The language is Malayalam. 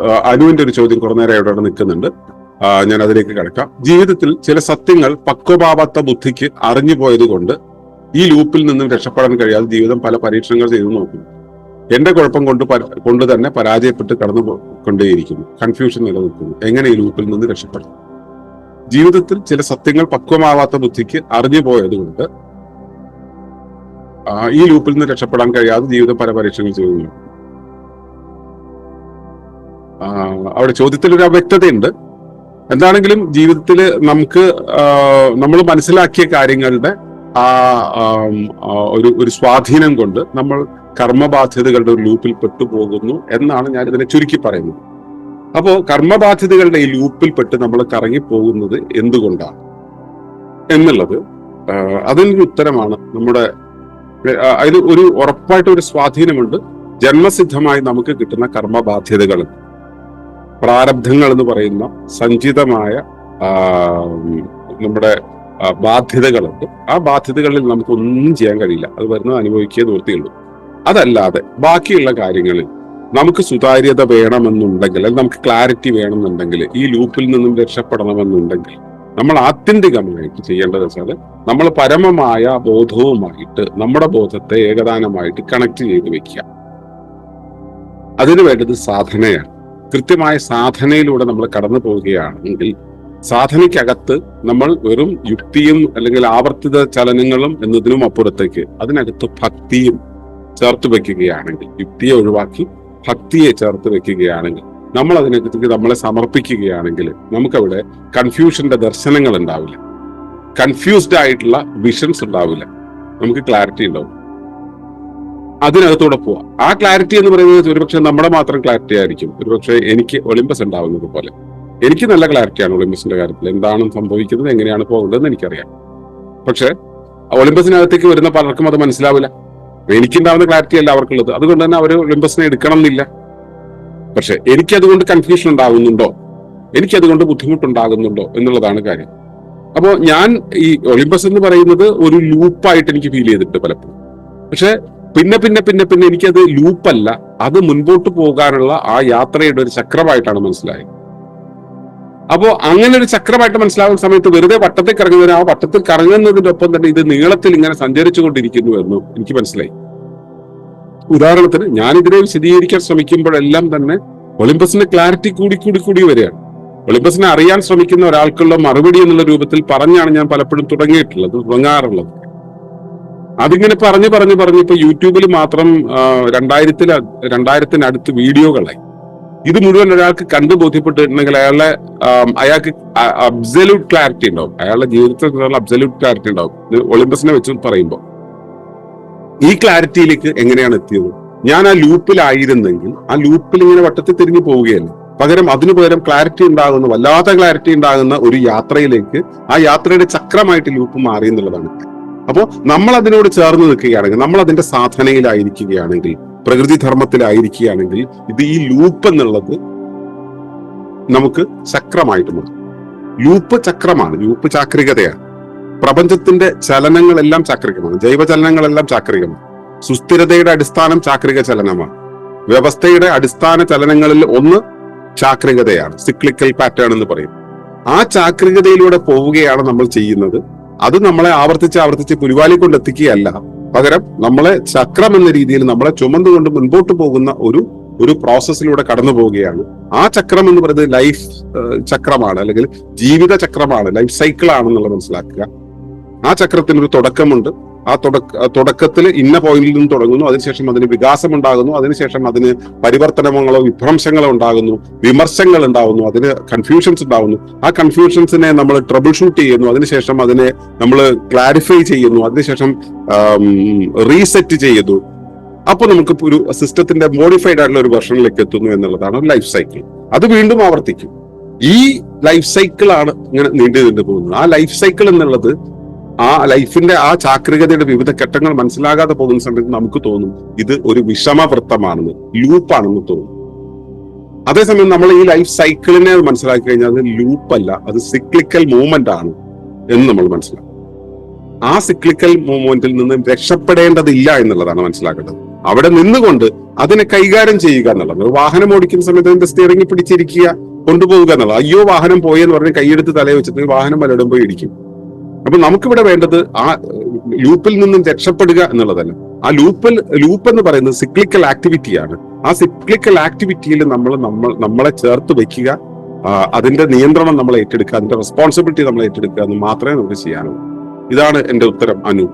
അനുവിന്റെ ഒരു ചോദ്യം കുറെ നേരം ഇവിടെ നിൽക്കുന്നുണ്ട്. ഞാൻ അതിലേക്ക് കിടക്കാം. ജീവിതത്തിൽ ചില സത്യങ്ങൾ പക്വഭാവാത്ത ബുദ്ധിക്ക് അറിഞ്ഞു പോയത് കൊണ്ട് ഈ ലൂപ്പിൽ നിന്നും രക്ഷപ്പെടാൻ കഴിയാതെ ജീവിതം പല പരീക്ഷണങ്ങൾ ചെയ്തു നോക്കുന്നു എന്റെ കുഴപ്പം കൊണ്ട് കൊണ്ട് തന്നെ പരാജയപ്പെട്ട് കടന്നു കൊണ്ടേയിരിക്കുന്നു. കൺഫ്യൂഷൻ നിലനിൽക്കുന്നു. എങ്ങനെ ഈ ലൂപ്പിൽ നിന്ന് രക്ഷപ്പെടുന്നു ജീവിതത്തിൽ ചില സത്യങ്ങൾ പക്വമാവാത്ത ബുദ്ധിക്ക് അറിഞ്ഞു പോയത് കൊണ്ട് ഈ ലൂപ്പിൽ നിന്ന് രക്ഷപ്പെടാൻ കഴിയാതെ ജീവിതം പല പരീക്ഷണങ്ങൾ ചെയ്തു നോക്കുന്നു. അവിടെ ചോദ്യത്തിൽ ഒരു അവ്യക്തതയുണ്ട്. എന്താണെങ്കിലും ജീവിതത്തിൽ നമുക്ക് നമ്മൾ മനസ്സിലാക്കിയ കാര്യങ്ങളുടെ ആ ഒരു ഒരു സ്വാധീനം കൊണ്ട് നമ്മൾ കർമ്മബാധ്യതകളുടെ ഒരു ലൂപ്പിൽ പെട്ടുപോകുന്നു എന്നാണ് ഞാൻ ഇതിനെ ചുരുക്കി പറയുന്നത്. അപ്പോൾ കർമ്മബാധ്യതകളുടെ ഈ ലൂപ്പിൽ പെട്ട് നമ്മൾ കറങ്ങി പോകുന്നത് എന്തുകൊണ്ടാണ്? എന്നുള്ളത് അതിന്റെ ഉത്തരമാണ് നമ്മുടെ അതിൽ ഒരു ഉറപ്പായിട്ട് ഒരു സ്വാധീനമുണ്ട്. ജന്മസിദ്ധമായി നമുക്ക് കിട്ടുന്ന കർമ്മബാധ്യതകൾ. പ്രാരബ്ധങ്ങൾ എന്ന് പറയുന്ന സഞ്ചിതമായ നമ്മുടെ ബാധ്യതകളുണ്ട്. ആ ബാധ്യതകളിൽ നമുക്ക് ഒന്നും ചെയ്യാൻ കഴിയില്ല. അത് വരുന്നത് അനുഭവിക്കുക നിവൃത്തിയുള്ളൂ. അതല്ലാതെ ബാക്കിയുള്ള കാര്യങ്ങളിൽ നമുക്ക് സുതാര്യത വേണമെന്നുണ്ടെങ്കിൽ അല്ലെങ്കിൽ നമുക്ക് ക്ലാരിറ്റി വേണമെന്നുണ്ടെങ്കിൽ ഈ ലൂപ്പിൽ നിന്നും രക്ഷപ്പെടണമെന്നുണ്ടെങ്കിൽ നമ്മൾ ആത്യന്തികമായിട്ട് ചെയ്യേണ്ടത് വെച്ചാൽ നമ്മൾ പരമമായ ബോധവുമായിട്ട് നമ്മുടെ ബോധത്തെ ഏകദാനമായിട്ട് കണക്ട് ചെയ്ത് വെക്കുക. അതിനു വേണ്ടത് സാധനയാണ്. കൃത്യമായ സാധനയിലൂടെ നമ്മൾ കടന്നു പോവുകയാണെങ്കിൽ സാധനയ്ക്കകത്ത് നമ്മൾ വെറും യുക്തിയും അല്ലെങ്കിൽ ആവർത്തിത ചലനങ്ങളും എന്നതിനും അപ്പുറത്തേക്ക് അതിനകത്ത് ഭക്തിയും ചേർത്ത് വെക്കുകയാണെങ്കിൽ യുക്തിയെ ഒഴിവാക്കി ഭക്തിയെ ചേർത്ത് വെക്കുകയാണെങ്കിൽ നമ്മൾ അതിനകത്തേക്ക് നമ്മളെ സമർപ്പിക്കുകയാണെങ്കിൽ നമുക്കവിടെ കൺഫ്യൂഷന്റെ ദർശനങ്ങൾ ഉണ്ടാവില്ല. കൺഫ്യൂസ്ഡ് ആയിട്ടുള്ള വിഷൻസ് ഉണ്ടാവില്ല. നമുക്ക് ക്ലാരിറ്റി ഉണ്ടാവും. അതിനകത്തൂടെ പോവാം. ആ ക്ലാരിറ്റി എന്ന് പറയുന്നത് ഒരുപക്ഷെ നമ്മുടെ മാത്രം ക്ലാരിറ്റി ആയിരിക്കും. ഒരുപക്ഷെ എനിക്ക് ഒളിമ്പസ് ഉണ്ടാവുന്നത് പോലെ. എനിക്ക് നല്ല ക്ലാരിറ്റിയാണ് ഒളിമ്പസിന്റെ കാര്യത്തിൽ. എന്താണ് സംഭവിക്കുന്നത് എങ്ങനെയാണ് പോകേണ്ടതെന്ന് എനിക്കറിയാം. പക്ഷെ ഒളിമ്പസിനകത്തേക്ക് വരുന്ന പലർക്കും അത് മനസ്സിലാവില്ല. എനിക്കുണ്ടാവുന്ന ക്ലാരിറ്റി അല്ല അവർക്കുള്ളത്. അതുകൊണ്ട് തന്നെ അവർ ഒളിമ്പസിനെ എടുക്കണം എന്നില്ല പക്ഷെ എനിക്ക് അതുകൊണ്ട് കൺഫ്യൂഷൻ ഉണ്ടാകുന്നുണ്ടോ എനിക്ക് അതുകൊണ്ട് ബുദ്ധിമുട്ടുണ്ടാകുന്നുണ്ടോ എന്നുള്ളതാണ് കാര്യം. അപ്പോ ഞാൻ ഈ ഒളിമ്പസ് എന്ന് പറയുന്നത് ഒരു ലൂപ്പായിട്ട് എനിക്ക് ഫീൽ ചെയ്തിട്ടുണ്ട് പലപ്പോഴും. പക്ഷെ പിന്നെ പിന്നെ പിന്നെ പിന്നെ എനിക്കത് ലൂപ്പല്ല. അത് മുൻപോട്ട് പോകാനുള്ള ആ യാത്രയുടെ ഒരു ചക്രമായിട്ടാണ് മനസ്സിലായത്. അപ്പോ അങ്ങനെ ഒരു ചക്രമായിട്ട് മനസ്സിലാവുന്ന സമയത്ത് വെറുതെ വട്ടത്തിൽ കറങ്ങുന്നതിന് ആ വട്ടത്തിൽ കറങ്ങുന്നതിന്റെ ഒപ്പം തന്നെ ഇത് നീളത്തിൽ ഇങ്ങനെ സഞ്ചരിച്ചു കൊണ്ടിരിക്കുന്നു എന്ന് എനിക്ക് മനസ്സിലായി. ഉദാഹരണത്തിന് ഞാൻ ഇതിനെ വിശദീകരിക്കാൻ ശ്രമിക്കുമ്പോഴെല്ലാം തന്നെ ഒളിമ്പസിന്റെ ക്ലാരിറ്റി കൂടി കൂടി കൂടി വരികയാണ്. ഒളിമ്പസിനെ അറിയാൻ ശ്രമിക്കുന്ന ഒരാൾക്കുള്ള മറുപടി എന്നുള്ള രൂപത്തിൽ പറഞ്ഞാണ് ഞാൻ പലപ്പോഴും തുടങ്ങിയിട്ടുള്ളത് തുടങ്ങാറുള്ളത്. അതിങ്ങനെ പറഞ്ഞു പറഞ്ഞു പറഞ്ഞു ഇപ്പൊ യൂട്യൂബിൽ മാത്രം രണ്ടായിരത്തിൽ രണ്ടായിരത്തിനടുത്ത് വീഡിയോകളായി. ഇത് മുഴുവൻ ഒരാൾക്ക് കണ്ടു ബോധ്യപ്പെട്ടിട്ടുണ്ടെങ്കിൽ അയാളെ അയാൾക്ക് അബ്സല്യൂട്ട് ക്ലാരിറ്റി ഉണ്ടാവും. അയാളുടെ ജീവിതത്തിൽ അബ്സല്യൂട്ട് ക്ലാരിറ്റി ഉണ്ടാവും. ഇത് ഒളിമ്പസിനെ വെച്ച് പറയുമ്പോൾ ഈ ക്ലാരിറ്റിയിലേക്ക് എങ്ങനെയാണ് എത്തിയത്? ഞാൻ ആ ലൂപ്പിലായിരുന്നെങ്കിൽ ആ ലൂപ്പിൽ ഇങ്ങനെ വട്ടത്തിൽ തിരിഞ്ഞു പോവുകയല്ല? പകരം അതിനു പകരം ക്ലാരിറ്റി ഉണ്ടാകുന്ന വല്ലാത്ത ക്ലാരിറ്റി ഉണ്ടാകുന്ന ഒരു യാത്രയിലേക്ക് ആ യാത്രയുടെ ചക്രമായിട്ട് ലൂപ്പ് മാറി എന്നുള്ളതാണ്. അപ്പോൾ നമ്മൾ അതിനോട് ചേർന്ന് നിൽക്കുകയാണെങ്കിൽ നമ്മൾ അതിന്റെ സാധനയിലായിരിക്കുകയാണെങ്കിൽ പ്രകൃതി ധർമ്മത്തിലായിരിക്കുകയാണെങ്കിൽ ഇത് ഈ ലൂപ്പ് എന്നുള്ളത് നമുക്ക് ചക്രമായിട്ട് മാറും. ലൂപ്പ് ചക്രമാണ്. ലൂപ്പ് ചാക്രികതയാണ്. പ്രപഞ്ചത്തിന്റെ ചലനങ്ങളെല്ലാം ചാക്രികമാണ്. ജൈവചലനങ്ങളെല്ലാം ചാക്രികമാണ്. സുസ്ഥിരതയുടെ അടിസ്ഥാനം ചാക്രിക ചലനമാണ്. വ്യവസ്ഥയുടെ അടിസ്ഥാന ചലനങ്ങളിൽ ഒന്ന് ചാക്രികതയാണ്. സിക്ലിക്കൽ പാറ്റേൺ എന്ന് പറയും. ആ ചാക്രികതയിലൂടെ പോവുകയാണ് നമ്മൾ ചെയ്യുന്നത്. അത് നമ്മളെ ആവർത്തിച്ച് ആവർത്തിച്ച് പുലിവാലി കൊണ്ടെത്തിക്കുകയല്ല പകരം നമ്മളെ ചക്രം എന്ന രീതിയിൽ നമ്മളെ ചുമന്നുകൊണ്ട് മുൻപോട്ട് പോകുന്ന ഒരു ഒരു പ്രോസസ്സിലൂടെ കടന്നു പോവുകയാണ്. ആ ചക്രം എന്ന് പറയുന്നത് ലൈഫ് ചക്രമാണ് അല്ലെങ്കിൽ ജീവിത ചക്രമാണ് ലൈഫ് സൈക്കിൾ ആണെന്നുള്ളത് മനസ്സിലാക്കുക. ആ ചക്രത്തിന് ഒരു തുടക്കമുണ്ട്. ആ തുടക്ക തുടക്കത്തിൽ ഇന്ന പോയിന്റിൽ നിന്ന് തുടങ്ങുന്നു അതിനുശേഷം അതിന് വികാസം ഉണ്ടാകുന്നു അതിനുശേഷം അതിന് പരിവർത്തനങ്ങളോ വിഭ്രംശങ്ങളോ ഉണ്ടാകുന്നു വിമർശങ്ങൾ ഉണ്ടാകുന്നു അതിന് കൺഫ്യൂഷൻസ് ഉണ്ടാകുന്നു ആ കൺഫ്യൂഷൻസിനെ നമ്മൾ ട്രബിൾ ഷൂട്ട് ചെയ്യുന്നു അതിനുശേഷം അതിനെ നമ്മൾ ക്ലാരിഫൈ ചെയ്യുന്നു അതിനുശേഷം റീസെറ്റ് ചെയ്യുന്നു. അപ്പോൾ നമുക്ക് ഒരു സിസ്റ്റത്തിന്റെ മോഡിഫൈഡ് ആയിട്ടുള്ള ഒരു വെർഷനിലേക്ക് എത്തുന്നു എന്നുള്ളതാണ് ലൈഫ് സൈക്കിൾ അത് വീണ്ടും ആവർത്തിക്കും. ഈ ലൈഫ് സൈക്കിൾ ആണ് ഇങ്ങനെ നീണ്ടു നീണ്ടു പോകുന്നത്. ആ ലൈഫ് സൈക്കിൾ എന്നുള്ളത് ആ ലൈഫിന്റെ ആ ചാക്രികതയുടെ വിവിധ ഘട്ടങ്ങൾ മനസ്സിലാകാതെ പോകുന്ന സമയത്ത് നമുക്ക് തോന്നും ഇത് ഒരു വിഷമവൃത്തമാണെന്ന് ലൂപ്പാണെന്ന് തോന്നും. അതേസമയം നമ്മൾ ഈ ലൈഫ് സൈക്കിളിനെ മനസ്സിലാക്കി കഴിഞ്ഞാൽ അത് ലൂപ്പല്ല അത് സിക്ലിക്കൽ മൂവ്മെന്റ് ആണ് എന്ന് നമ്മൾ മനസ്സിലാക്കും. ആ സിക്ലിക്കൽ മൂവ്മെന്റിൽ നിന്ന് രക്ഷപ്പെടേണ്ടതില്ല എന്നുള്ളതാണ് മനസ്സിലാക്കേണ്ടത്. അവിടെ നിന്നുകൊണ്ട് അതിനെ കൈകാര്യം ചെയ്യുക എന്നുള്ളത്. വാഹനം ഓടിക്കുന്ന സമയത്ത് അതിന്റെ സ്റ്റിയറിംഗ് പിടിച്ചിരിക്കുക കൊണ്ടുപോകുക എന്നുള്ളത്. അയ്യോ വാഹനം പോയെന്ന് പറഞ്ഞ് കൈയെടുത്ത് തലയെ വെച്ചിട്ട് വാഹനം പലയിടും പോയി ഇടിക്കും. അപ്പൊ നമുക്കിവിടെ വേണ്ടത് ആ ലൂപ്പിൽ നിന്നും രക്ഷപ്പെടുക എന്നുള്ളതല്ല. ആ ലൂപ്പിൽ ലൂപ്പ് എന്ന് പറയുന്നത് സിക്ലിക്കൽ ആക്ടിവിറ്റിയാണ് ആ സിക്ലിക്കൽ ആക്ടിവിറ്റിയിൽ നമ്മൾ നമ്മൾ നമ്മളെ ചേർത്ത് വെക്കുക അതിന്റെ നിയന്ത്രണം നമ്മൾ ഏറ്റെടുക്കുക. അതിന്റെ റെസ്പോൺസിബിലിറ്റി നമ്മൾ ഏറ്റെടുക്കുക എന്ന് മാത്രമേ നമുക്ക് ചെയ്യാനുള്ളൂ. ഇതാണ് എന്റെ ഉത്തരം അനു.